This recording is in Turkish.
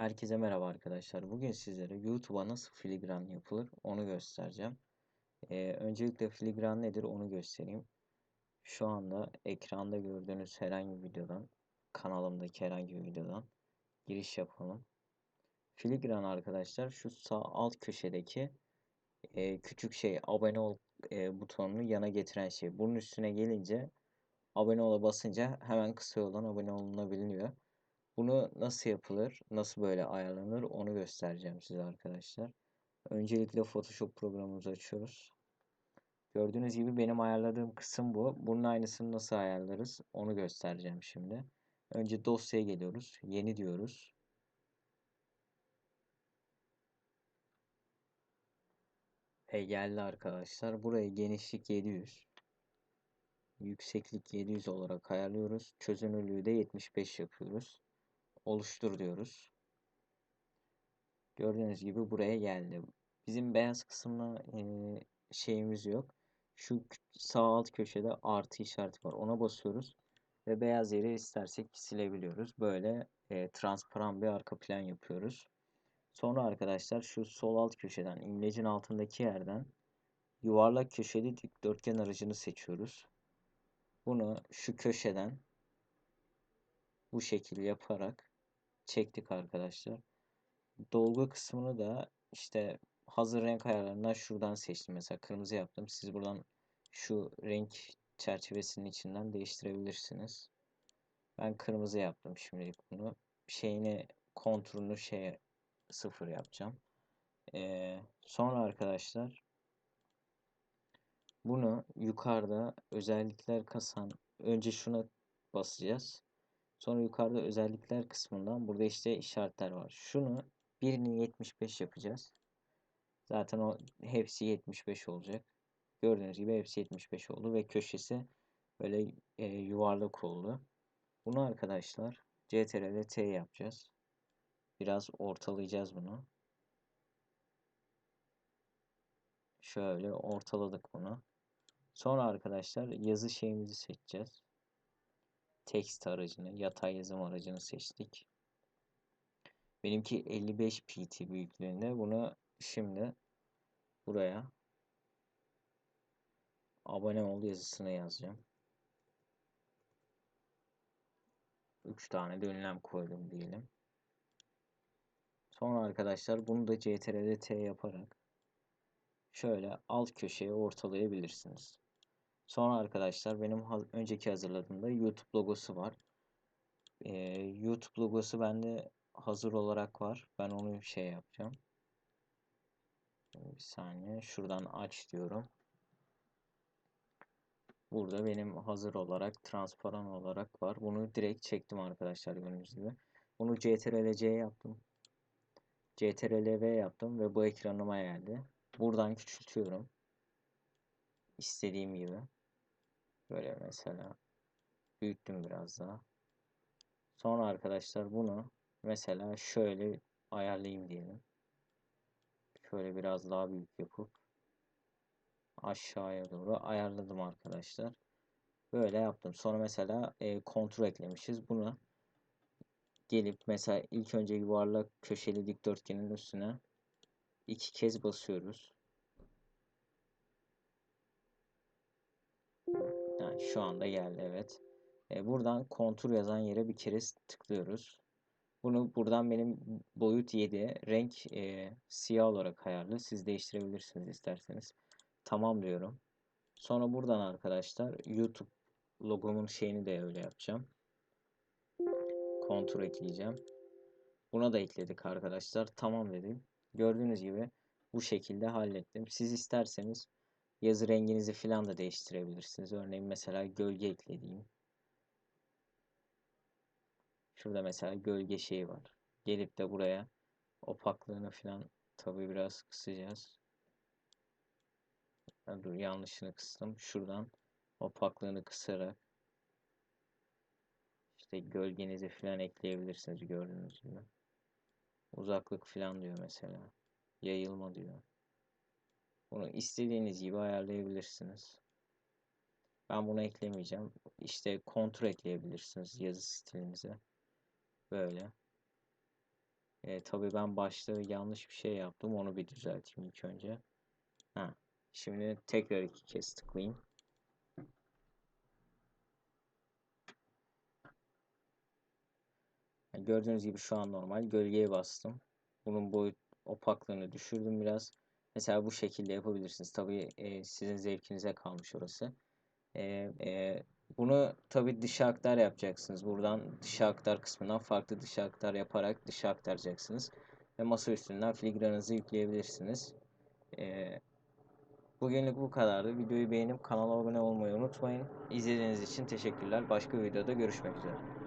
Herkese merhaba arkadaşlar. Bugün sizlere YouTube'a nasıl filigran yapılır onu göstereceğim. Ee, öncelikle filigran nedir onu göstereyim. Şu anda ekranda gördüğünüz herhangi bir videodan, kanalımdaki herhangi bir videodan giriş yapalım. Filigran arkadaşlar şu sağ alt köşedeki e, küçük şey abone ol e, butonunu yana getiren şey. Bunun üstüne gelince abone ola basınca hemen kısa yoldan abone olunabiliyor. Bunu nasıl yapılır, nasıl böyle ayarlanır onu göstereceğim size arkadaşlar. Öncelikle Photoshop programımızı açıyoruz. Gördüğünüz gibi benim ayarladığım kısım bu. Bunun aynısını nasıl ayarlarız onu göstereceğim şimdi. Önce dosyaya geliyoruz. Yeni diyoruz. Ve geldi arkadaşlar. Buraya genişlik 700. Yükseklik 700 olarak ayarlıyoruz. Çözünürlüğü de 75 yapıyoruz oluştur diyoruz. Gördüğünüz gibi buraya geldi. Bizim beyaz kısımda e, şeyimiz yok. Şu sağ alt köşede artı işareti var. Ona basıyoruz. Ve beyaz yeri istersek silebiliyoruz. Böyle e, transparan bir arka plan yapıyoruz. Sonra arkadaşlar şu sol alt köşeden imlecin altındaki yerden yuvarlak köşeli dikdörtgen aracını seçiyoruz. Bunu şu köşeden bu şekilde yaparak çektik arkadaşlar. Dolgu kısmını da işte hazır renk ayarlarından şuradan seçtim. Mesela kırmızı yaptım. Siz buradan şu renk çerçevesinin içinden değiştirebilirsiniz. Ben kırmızı yaptım şimdilik bunu. Şeyini konturunu şeye sıfır yapacağım. Ee, sonra arkadaşlar bunu yukarıda özellikler kasan önce şuna basacağız. Sonra yukarıda özellikler kısmından burada işte işaretler var. Şunu birini 75 yapacağız. Zaten o hepsi 75 olacak. Gördüğünüz gibi hepsi 75 oldu ve köşesi böyle e, yuvarlak oldu. Bunu arkadaşlar CTRL T yapacağız. Biraz ortalayacağız bunu. Şöyle ortaladık bunu. Sonra arkadaşlar yazı şeyimizi seçeceğiz text aracını, yatay yazım aracını seçtik. Benimki 55 pt büyüklüğünde. Bunu şimdi buraya abone ol yazısını yazacağım. 3 tane de ünlem koydum diyelim. Sonra arkadaşlar bunu da CTRL T yaparak şöyle alt köşeye ortalayabilirsiniz. Sonra arkadaşlar benim önceki hazırladığımda YouTube logosu var. Ee, YouTube logosu bende hazır olarak var. Ben onu şey yapacağım. Bir saniye. Şuradan aç diyorum. Burada benim hazır olarak, transparan olarak var. Bunu direkt çektim arkadaşlar gördüğünüz gibi. Bunu CTRL-C yaptım. CTRL-V yaptım ve bu ekranıma geldi. Buradan küçültüyorum. İstediğim gibi. Böyle mesela büyüttüm biraz daha. Sonra arkadaşlar bunu mesela şöyle ayarlayayım diyelim. Şöyle biraz daha büyük yapıp aşağıya doğru ayarladım arkadaşlar. Böyle yaptım. Sonra mesela e, kontrol eklemişiz. Bunu gelip mesela ilk önce yuvarlak köşeli dikdörtgenin üstüne iki kez basıyoruz. Şu anda geldi evet. E, buradan kontur yazan yere bir kere tıklıyoruz. Bunu buradan benim boyut 7 renk e, siyah olarak ayarlı. Siz değiştirebilirsiniz isterseniz. Tamam diyorum. Sonra buradan arkadaşlar YouTube logomun şeyini de öyle yapacağım. Kontur ekleyeceğim. Buna da ekledik arkadaşlar. Tamam dedim. Gördüğünüz gibi bu şekilde hallettim. Siz isterseniz Yazı renginizi falan da değiştirebilirsiniz. Örneğin mesela gölge eklediğim. Şurada mesela gölge şeyi var. Gelip de buraya opaklığını falan tabi biraz kısacağız. Dur yanlışını kıstım. Şuradan opaklığını kısarak işte gölgenizi falan ekleyebilirsiniz gördüğünüz gibi. Uzaklık falan diyor mesela. Yayılma diyor. Bunu istediğiniz gibi ayarlayabilirsiniz. Ben bunu eklemeyeceğim. İşte kontrol ekleyebilirsiniz yazı stilinize. Böyle. E, tabii ben başta yanlış bir şey yaptım. Onu bir düzelteyim ilk önce. Ha. Şimdi tekrar iki kez tıklayayım. Gördüğünüz gibi şu an normal. Gölgeye bastım. Bunun boyut opaklığını düşürdüm biraz. Mesela bu şekilde yapabilirsiniz. Tabii e, sizin zevkinize kalmış orası. E, e, bunu tabii dışa aktar yapacaksınız. Buradan dışa aktar kısmından farklı dışa aktar yaparak dışa aktaracaksınız. Ve masa üstünden filigranınızı yükleyebilirsiniz. E, bugünlük bu kadardı. Videoyu beğenip kanala abone olmayı unutmayın. İzlediğiniz için teşekkürler. Başka videoda görüşmek üzere.